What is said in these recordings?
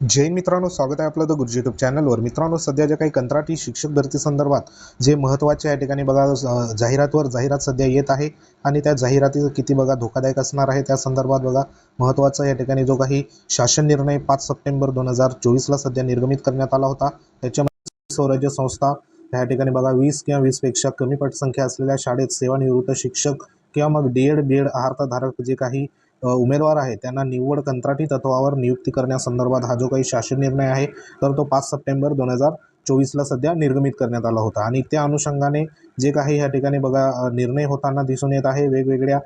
जैन मित्रांनो स्वागत आहे आपलं द गुरुजी यूट्यूब चॅनलवर मित्रांनो सध्या ज्या काही कंत्राटी शिक्षक भरती संदर्भात जे महत्त्वाचे या ठिकाणी बघा जाहिरातवर जाहिरात सध्या येत आहे आणि त्या जाहिराती किती बघा धोकादायक असणार आहे त्या संदर्भात बघा महत्त्वाचा या ठिकाणी जो काही शासन निर्णय पाच सप्टेंबर दोन हजार चोवीसला सध्या निर्गमित करण्यात आला होता. त्याच्यामध्ये स्वराज्य संस्था या ठिकाणी बघा वीस किंवा वीसपेक्षा कमी पटसंख्या असलेल्या शाळेत सेवानिवृत्त शिक्षक किंवा मग डी एड बी एड आहारताधारक जे काही उमेदवार आहे. त्यांना निव्वळ कंत्राटी तत्वावर नियुक्ती करण्यासंदर्भात हा जो काही शासन निर्णय आहे तर तो पाच सप्टेंबर दोन हजार चोवीसला सध्या निर्गमित करण्यात आला होता. आणि त्या अनुषंगाने जे काही या ठिकाणी बघा निर्णय होताना दिसून येत आहे वेगवेगळ्या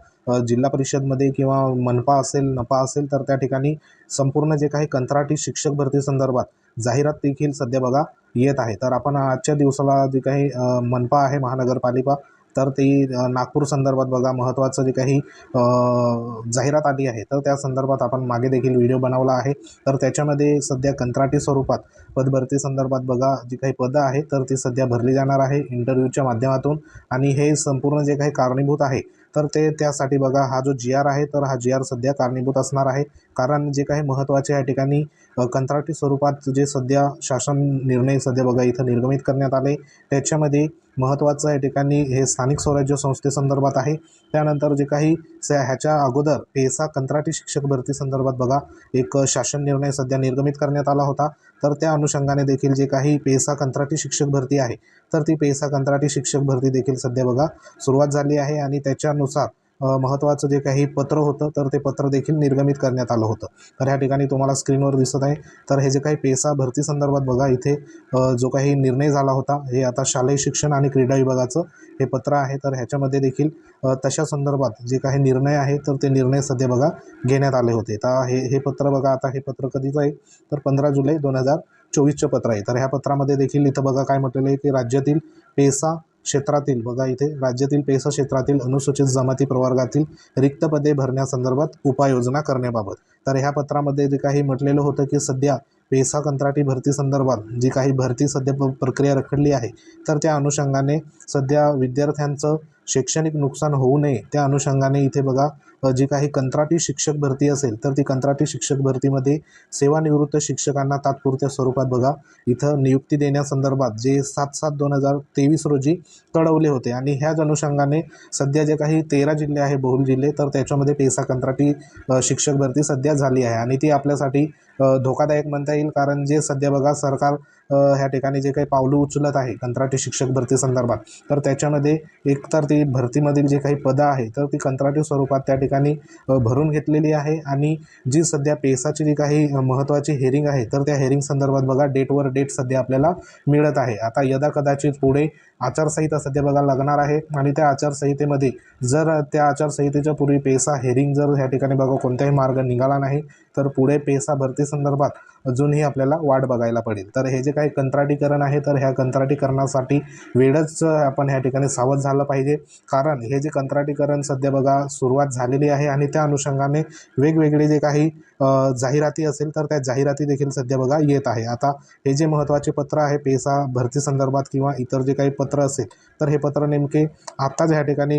जिल्हा परिषदमध्ये किंवा मनपा असेल नपा असेल तर त्या ठिकाणी संपूर्ण जे काही कंत्राटी शिक्षक भरती संदर्भात जाहिरात देखील सध्या बघा येत आहे. तर आपण आजच्या दिवसाला जे काही मनपा आहे महानगरपालिका तर ती नागपूर संदर्भात बघा महत्त्वाचं जे काही जाहिरात आली आहे तर त्या संदर्भात आपण मागे देखील व्हिडिओ बनवला आहे. तर त्याच्यामध्ये सध्या कंत्राटी स्वरूपात पदभरती संदर्भात बघा जी काही पदं आहेत तर ती सध्या भरली जाणार आहे इंटरव्ह्यूच्या माध्यमातून. आणि हे संपूर्ण जे काही कारणीभूत आहे तर ते त्यासाठी बघा हा जो जी आर आहे तर हा जी आर सध्या कारणीभूत असणार आहे. कारण जे काही महत्त्वाचे या ठिकाणी कंत्राटी स्वरूपात जे सध्या शासन निर्णय सध्या बघा इथं निर्गमित करण्यात आले त्याच्यामध्ये महत्त्वाचं या ठिकाणी हे स्थानिक स्वराज्य संस्थेसंदर्भात आहे. त्यानंतर जे काही स ह्याच्या अगोदर पेसा कंत्राटी शिक्षक भरती संदर्भात बघा एक शासन निर्णय सध्या निर्गमित करण्यात आला होता. तर त्या अनुषंगाने देखील जे काही पेसा कंत्राटी शिक्षक भरती आहे तर ती पेसा कंत्राटी शिक्षक भरती देखील सध्या बघा सुरुवात झाली आहे आणि त्याच्यानुसार महत्त्वाचं जे काही पत्र होतं तर ते पत्र देखील निर्गमित करण्यात आलं होतं. तर ह्या ठिकाणी तुम्हाला स्क्रीनवर दिसत आहे. तर हे जे काही पेसा भरती संदर्भात बघा इथे जो काही निर्णय झाला होता हे आता शालेय शिक्षण आणि क्रीडा विभागाचं हे पत्र आहे. तर ह्याच्यामध्ये देखील तशा संदर्भात जे काही निर्णय आहे तर ते निर्णय सध्या बघा घेण्यात आले होते. तर हे हे पत्र बघा आता हे पत्र कधीचं आहे? तर पंधरा जुलै दोन हजार चोवीसचं पत्र आहे. तर ह्या पत्रामध्ये देखील इथं बघा काय म्हटलेलं आहे की राज्यातील पेसा क्षेत्रातील बघा इथे राज्यातील पेसा क्षेत्रातील अनुसूचित जमाती प्रवर्गातील रिक्त पदे भरण्यासंदर्भात उपाययोजना करण्याबाबत. तर ह्या पत्रामध्ये जे काही म्हटलेलं होतं की सध्या पेसा कंत्राटी भरती संदर्भात जी काही भरती सध्या प- प्रक्रिया रखडली आहे तर त्या अनुषंगाने सध्या विद्यार्थ्यांचं शैक्षणिक नुकसान होऊ नये त्या अनुषंगाने इथे बघा जी काही कंत्राटी शिक्षक भरती असेल तर ती कंत्राटी शिक्षक भरतीमध्ये सेवानिवृत्त शिक्षकांना तात्पुरत्या स्वरूपात बघा. इथं नियुक्ती देण्यासंदर्भात जे सात सात दोन हजार तेवीस रोजी कळवले होते. आणि ह्याच अनुषंगाने सध्या जे काही तेरा जिल्हे आहे बहुल जिल्हे तर त्याच्यामध्ये पेसा कंत्राटी शिक्षक भरती सध्या झाली आहे. आणि ती आपल्यासाठी धोकादायक म्हणता येईल कारण जे सध्या बघा सरकार ह्या ठिकाणी जे काही पावलं उचलत आहे कंत्राटी शिक्षक भरती संदर्भात तर त्याच्यामध्ये एकतर ती भरतीमधील जे काही पदं आहे तर ती कंत्राटी स्वरूपात त्या ठिकाणी ठिकाणी भरून घेतलेली आहे आणि जी सध्या पेसाची जी काही महत्त्वाची हेरिंग आहे तर त्या हेरिंग संदर्भात बघा डेटवर डेट सध्या आपल्याला मिळत आहे. आता यदा कदाचित पुढे आचारसंहिता सध्या बघा लागणार आहे आणि त्या आचारसंहितेमध्ये जर त्या आचारसंहितेच्या पूर्वी पेसा हेरिंग जर ह्या ठिकाणी बघा कोणताही मार्ग निघाला नाही तर पुढे पेसा भरती संदर्भात अजूनही आपल्याला वाट बघायला पडेल. तर हे जे काही कंत्राटीकरण आहे तर ह्या कंत्राटीकरणासाठी वेळच आपण ह्या ठिकाणी सावध झालं पाहिजे. कारण हे जे कंत्राटीकरण सध्या बघा सुरुवात झालेली आहे आणि त्या अनुषंगाने वेगवेगळे जे काही जाहिराती असेल तर त्या जाहिराती देखील सध्या बघा येत आहे. आता हे जे महत्त्वाचे पत्र आहे पेसा भरती संदर्भात किंवा इतर जे काही पत्र असेल तर हे पत्र नेमके आत्ताच ह्या ठिकाणी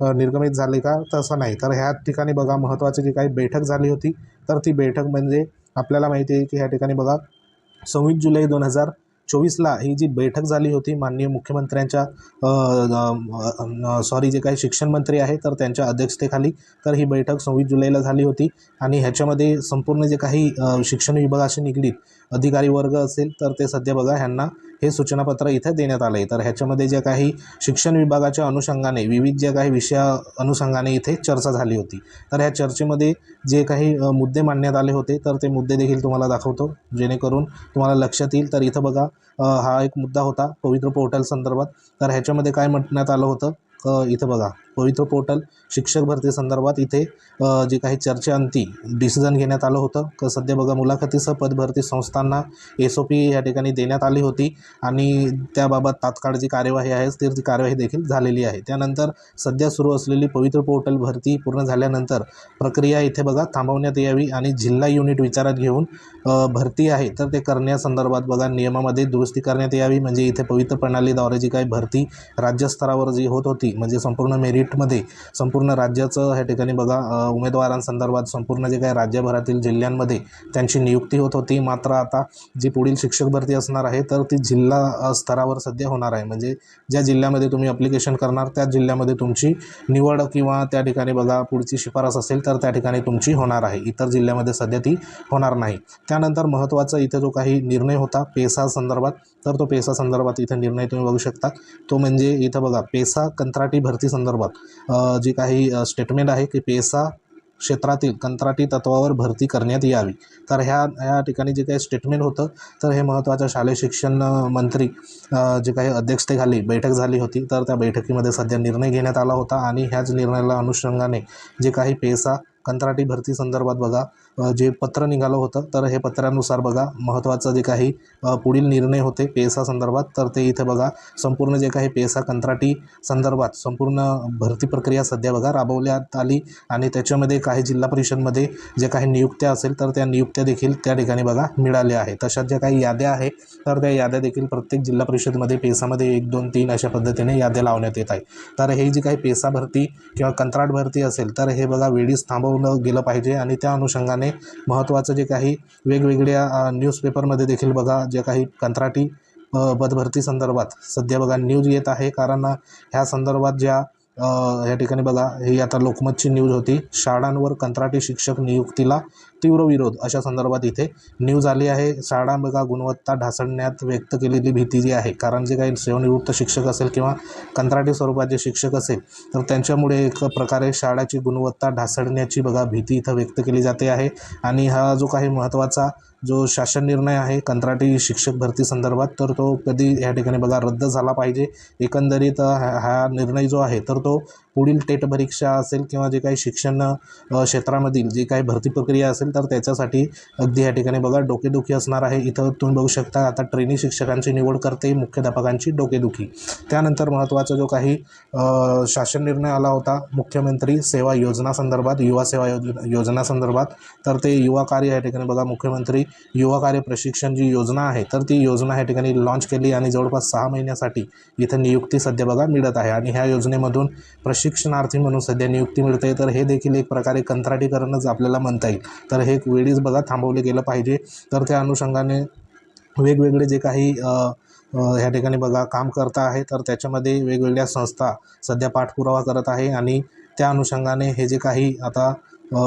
निर्गमित झाले का तसं नाही. तर ह्या ठिकाणी बघा महत्त्वाची जी काही बैठक झाली होती तर ती बैठक म्हणजे आपल्याला माहिती आहे की ह्या ठिकाणी बघा सव्वीस जुलै दोन हजार चोवीसला ही जी बैठक झाली होती माननीय मुख्यमंत्र्यांच्या सॉरी जे काही शिक्षण मंत्री आहे तर त्यांच्या अध्यक्षतेखाली तर ही बैठक सव्वीस जुलैला झाली होती. आणि ह्याच्यामध्ये संपूर्ण जे काही शिक्षण विभागाशी निगडीत अधिकारी वर्ग असेल तर ते सध्या बघा ह्यांना हे सूचनापत्र इथे देण्यात आलं आहे तर ह्याच्यामध्ये जे काही शिक्षण विभागाच्या अनुषंगाने विविध ज्या काही विषया अनुषंगाने इथे चर्चा झाली होती तर ह्या चर्चेमध्ये जे काही मुद्दे मांडण्यात आले होते तर ते मुद्दे देखील तुम्हाला दाखवतो. जेणेकरून तुम्हाला लक्षात येईल. तर इथं बघा हा एक मुद्दा होता पवित्र पोर्टल संदर्भात. तर ह्याच्यामध्ये काय म्हणण्यात आलं होतं? इथं बघा. पवित्र पोर्टल शिक्षक भरती संदर्भात इथे जे काही चर्चेअंती डिसिजन घेण्यात आलं होतं. क सध्या बघा मुलाखतीसह पदभरती संस्थांना एस ओ पी या ठिकाणी देण्यात आली होती आणि त्याबाबत तात्काळ जी कार्यवाही आहे ती कार्यवाही देखील झालेली आहे. त्यानंतर सध्या सुरू असलेली पवित्र पोर्टल भरती पूर्ण झाल्यानंतर प्रक्रिया इथे बघा थांबवण्यात यावी आणि जिल्हा युनिट विचारात घेऊन भरती आहे तर ते करण्यासंदर्भात बघा नियमामध्ये दुरुस्ती करण्यात यावी. म्हणजे इथे पवित्र प्रणालीद्वारे जी काही भरती राज्यस्तरावर जी होत होती म्हणजे संपूर्ण मेरिट स्टेटमध्ये संपूर्ण राज्याचं ह्या ठिकाणी बघा उमेदवारांसंदर्भात संपूर्ण जे काही राज्यभरातील जिल्ह्यांमध्ये त्यांची नियुक्ती होत होती. मात्र आता जी पुढील शिक्षक भरती असणार आहे तर ती जिल्हा स्तरावर सध्या होणार आहे. म्हणजे ज्या जिल्ह्यामध्ये तुम्ही अप्लिकेशन करणार त्या जिल्ह्यामध्ये तुमची निवड किंवा त्या ठिकाणी बघा पुढची शिफारस असेल तर त्या ठिकाणी तुमची होणार आहे. इतर जिल्ह्यामध्ये सध्या ती होणार नाही. त्यानंतर महत्त्वाचा इथे जो काही निर्णय होता पेसा संदर्भात तर तो पेसा संदर्भात इथं निर्णय तुम्ही बघू शकता. तो म्हणजे इथं बघा पेसा कंत्राटी भरती संदर्भात. जी काही स्टेटमेंट आहे की पेसा क्षेत्रातील कंत्राटी तत्वावर भरती करण्यात यावी. तर ह्या ह्या ठिकाणी जे काही स्टेटमेंट होतं तर हे महत्त्वाच्या शालेय शिक्षण मंत्री जे काही अध्यक्षतेखाली बैठक झाली होती तर त्या बैठकीमध्ये सध्या निर्णय घेण्यात आला होता. आणि ह्याच निर्णयाला अनुषंगाने जे काही पेसा कंत्राटी भरती संदर्भात बघा जे पत्र निघालं होतं तर हे पत्रानुसार बघा महत्त्वाचं जे काही पुढील निर्णय होते पेसा संदर्भात तर ते इथे बघा संपूर्ण जे काही पेसा कंत्राटी संदर्भात संपूर्ण भरती प्रक्रिया सध्या बघा राबवण्यात आली आणि त्याच्यामध्ये काही जिल्हा परिषदमध्ये जे काही नियुक्त्या असेल तर त्या नियुक्त्या देखील त्या ठिकाणी बघा मिळाल्या आहेत. तशात ज्या काही याद्या आहे तर त्या याद्या देखील प्रत्येक जिल्हा परिषदमध्ये पेसामध्ये एक दोन तीन अशा पद्धतीने याद्या लावण्यात येत आहे तर हे जी काही पेसा भरती किंवा कंत्राट भरती असेल तर हे बघा वेळीच थांबवलं गेलं पाहिजे आणि त्या अनुषंगाने महत्त्वाचं जे काही वेगवेगळ्या न्यूजपेपरमध्ये देखील बघा जे काही कंत्राटी पदभरती संदर्भात. सध्या बघा न्यूज येत आहे. कारण ह्या संदर्भात ज्या या ठिकाणी बघा ही आता लोकमतची न्यूज होती. शाळांवर कंत्राटी शिक्षक नियुक्तीला तीव्र विरोध. अशा संदर्भात इथे न्यूज आली आहे. शाळा बघा गुणवत्ता ढासळण्यात व्यक्त केलेली भीती जी आहे. कारण जे काही सेवानिवृत्त शिक्षक असेल किंवा कंत्राटी स्वरूपात जे शिक्षक असेल तर त्यांच्यामुळे एक प्रकारे शाळाची गुणवत्ता ढासळण्याची बघा भीती इथं व्यक्त केली जाते आहे. आणि हा जो काही महत्त्वाचा जो शासन निर्णय आहे कंत्राटी शिक्षक भरती संदर्भात तर तो कधी ह्या ठिकाणी बघा रद्द झाला पाहिजे. एकंदरीत हा हा निर्णय जो आहे तर तो पुढील टेट परीक्षा असेल किंवा जे काही शिक्षण क्षेत्रामधील जी काही भरती प्रक्रिया असेल तर त्याच्यासाठी अगदी या ठिकाणी बघा डोकेदुखी असणार आहे. इथं तुम्ही बघू शकता आता ट्रेनी शिक्षकांची निवड करते मुख्याध्यापकांची डोकेदुखी. त्यानंतर महत्त्वाचा जो काही शासन निर्णय आला होता मुख्यमंत्री सेवा योजना संदर्भात युवा सेवा योजना योजना संदर्भात तर ते युवा कार्य या ठिकाणी बघा मुख्यमंत्री युवा कार्य प्रशिक्षण जी योजना आहे तर ती योजना या ठिकाणी लॉन्च केली आणि जवळपास सहा महिन्यासाठी इथं नियुक्ती सध्या बघा मिळत आहे. आणि ह्या योजनेमधून प्रशिक्षणार्थी म्हणून सध्या नियुक्ती मिळते तर हे देखील एक प्रकारे कंत्राटीकरणच आपल्याला म्हणता येईल. तर हे एक वेळीच बघा थांबवले गेलं पाहिजे. तर त्या अनुषंगाने वेगवेगळे जे काही ह्या ठिकाणी बघा काम करता आहे. तर त्याच्यामध्ये वेगवेगळ्या संस्था सध्या पाठपुरावा करत आहे. आणि त्या अनुषंगाने हे जे काही आता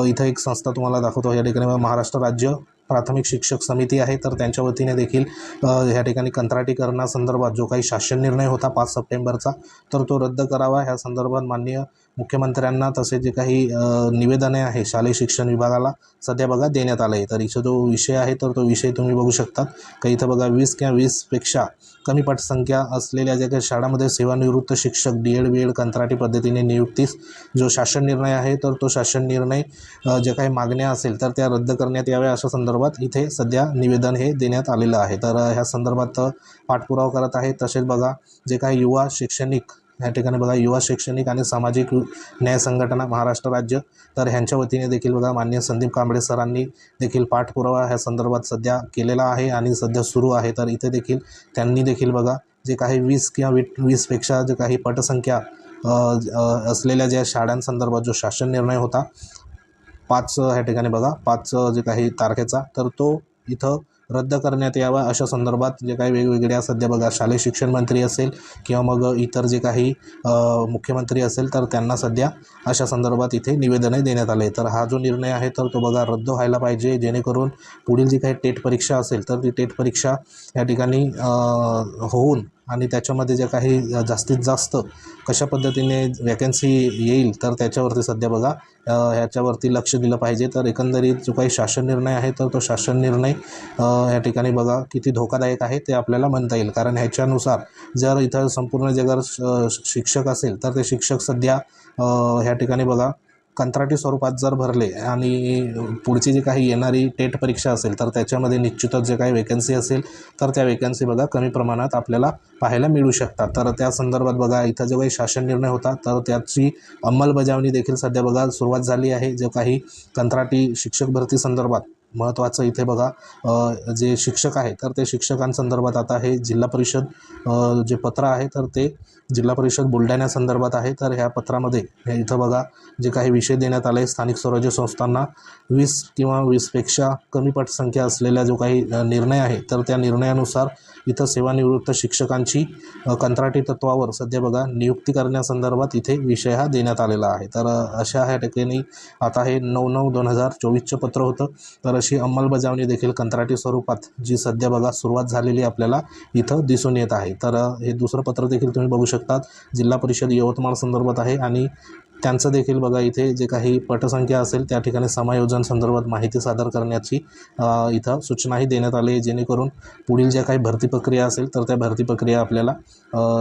इथं एक संस्था तुम्हाला दाखवतो. या ठिकाणी महाराष्ट्र राज्य प्राथमिक शिक्षक समिती आहे तर त्यांच्या वतीने देखील ह्या ठिकाणी कंत्राटीकरणासंदर्भात जो काही शासन निर्णय होता पाच सप्टेंबरचा तर तो रद्द करावा. ह्या संदर्भात माननीय मुख्यमंत्र्यांना तसे जे काही निवेदने आहे शालेय शिक्षण विभागाला सध्या बघा देण्यात आलं आहे तर इथं जो विषय आहे तर तो विषय तुम्ही बघू शकता का इथं बघा वीस किंवा वीसपेक्षा कमी पटसंख्या असलेल्या ज्या काही शाळांमध्ये सेवानिवृत्त शिक्षक डी एड बी एड कंत्राटी पद्धतीने नियुक्तीस जो शासन निर्णय आहे तर तो शासन निर्णय ज्या काही मागण्या असेल तर त्या रद्द करण्यात याव्या अशा संदर्भात इथे सध्या निवेदन हे देण्यात आलेलं आहे. तर ह्या संदर्भात पाठपुरावा करत आहे तसेच बघा जे काही युवा शैक्षणिक या ठिकाणी बघा युवा शैक्षणिक आणि सामाजिक न्याय संघटना महाराष्ट्र राज्य. तर ह्यांच्या वतीने देखील बघा मान्य संदीप कांबळे सरांनी देखील पाठपुरावा ह्या संदर्भात सध्या केलेला आहे आणि सध्या सुरू आहे. तर इथे देखील त्यांनी देखील बघा जे काही वीस किंवा वी वीसपेक्षा जे काही पटसंख्या असलेल्या ज्या शाळांसंदर्भात जो शासन निर्णय होता पाच ह्या ठिकाणी बघा पाच जे काही तारखेचा तर तो इथं रद्द करण्यात यावा अशा संदर्भात जे काही वेगवेगळ्या सध्या बघा शालेय शिक्षण मंत्री असेल किंवा मग इतर जे काही मुख्यमंत्री असेल तर त्यांना सध्या अशा संदर्भात इथे निवेदने देण्यात आले. तर हा जो निर्णय आहे तर तो बघा रद्द व्हायला पाहिजे जेणेकरून पुढील जी काही टेट परीक्षा असेल तर ती टेट परीक्षा या ठिकाणी होऊन आणि त्याच्यामध्ये जे काही जास्तीत जास्त कशा पद्धतीने वॅकन्सी येईल तर त्याच्यावरती सध्या बघा ह्याच्यावरती लक्ष दिलं पाहिजे. तर एकंदरीत जो काही शासन निर्णय आहे तर तो शासन निर्णय या ठिकाणी बघा किती धोकादायक आहे ते आपल्याला म्हणता येईल. कारण ह्याच्यानुसार जर इथं संपूर्ण जगात शिक्षक असेल तर ते शिक्षक सध्या ह्या ठिकाणी बघा कंत्राटी स्वरूपात जर भरले आणि पुढची जी काही येणारी टेट परीक्षा असेल तर त्याच्यामध्ये निश्चितच जे काही वेकन्सी असेल तर त्या वेकन्सी बघा कमी प्रमाणात आपल्याला पाहायला मिळू शकतात. तर त्या संदर्भात बघा इथं जो काही शासन निर्णय होता तर त्याची अंमलबजावणी देखील सध्या बघा सुरुवात झाली आहे. जो काही कंत्राटी शिक्षक भरती संदर्भात महत्त्वाचं इथे बघा जे शिक्षक आहे तर ते शिक्षकांसंदर्भात आता हे जिल्हा परिषद जे पत्र आहे तर ते जिल्हा परिषद बुलढाण्यासंदर्भात आहे. तर ह्या पत्रामध्ये हे इथं बघा जे काही विषय देण्यात आले स्थानिक स्वराज्य संस्थांना वीस किंवा वीसपेक्षा कमी पटसंख्या असलेला जो काही निर्णय आहे तर त्या निर्णयानुसार इथं सेवानिवृत्त शिक्षकांची कंत्राटी तत्वावर सध्या बघा नियुक्ती करण्यासंदर्भात इथे विषय हा देण्यात आलेला आहे. तर अशा ह्या ठिकाणी आता हे नऊ नऊ दोन हजार चोवीसचं पत्र होतं. तर अशी अंमलबजावणी देखील कंत्राटी स्वरूपात जी सध्या बघा सुरुवात झालेली आपल्याला इथं दिसून येत आहे. तर हे दुसरं पत्र देखील तुम्ही बघू शकतात. जिल्हा परिषद यवतमाळ संदर्भात आहे आणि त्यांचं देखील बघा इथे जे काही पटसंख्या असेल त्या ठिकाणी समायोजन संदर्भात माहिती सादर करण्याची इथं सूचनाही देण्यात आली आहे. जेणेकरून पुढील ज्या काही भरती प्रक्रिया असेल तर त्या भरती प्रक्रिया आपल्याला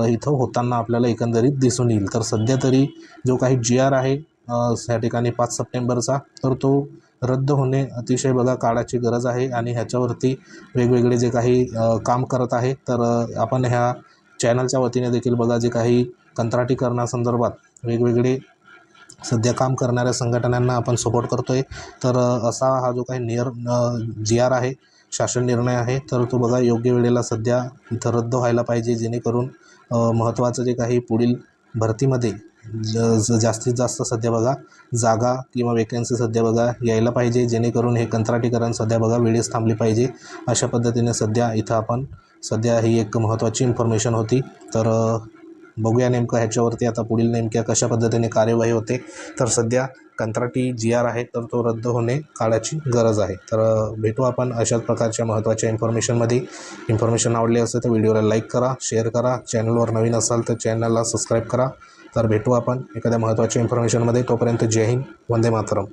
इथं होताना आपल्याला एकंदरीत दिसून येईल. तर सध्या तरी जो काही जी आर आहे ह्या ठिकाणी पाच सप्टेंबरचा तर तो रद्द होणे अतिशय बघा काळाची गरज आहे आणि ह्याच्यावरती वेगवेगळे जे काही काम करत आहे तर आपण ह्या चॅनलच्या वतीने देखील बघा जे काही कंत्राटीकरणासंदर्भात वेगवेगळे सध्या काम करणाऱ्या संघटनांना आपण सपोर्ट करतो आहे तर असा हा जो काही नियर जी आर आहे शासन निर्णय आहे तर तो बघा योग्य वेळेला सध्या इथं रद्द व्हायला पाहिजे जेणेकरून महत्त्वाचं जे काही पुढील भरतीमध्ये ज- जास्तीत जास्त सध्या बघा जागा किंवा वेकन्सी सध्या बघा यायला पाहिजे जेणेकरून हे कंत्राटीकरण सध्या बघा वेळेस थांबली पाहिजे. अशा पद्धतीने सध्या इथं आपण सध्या ही एक महत्त्वाची इन्फॉर्मेशन होती. तर बघूया नेमकं ह्याच्यावरती आता पुढील नेमक्या कशा पद्धतीने कार्यवाही होते. तर सध्या कंत्राटी जी आर आहे तर तो रद्द होणे काळाची गरज आहे. तर भेटू आपण अशाच प्रकारच्या महत्त्वाच्या इन्फॉर्मेशनमध्ये. इन्फॉर्मेशन आवडली असेल तर व्हिडिओला लाईक करा शेअर करा. चॅनलवर नवीन असाल तर चॅनलला सबस्क्राईब करा. तर भेटू आपण एखाद्या महत्त्वाच्या इन्फॉर्मेशनमध्ये. तोपर्यंत जय हिंद वंदे मातरम.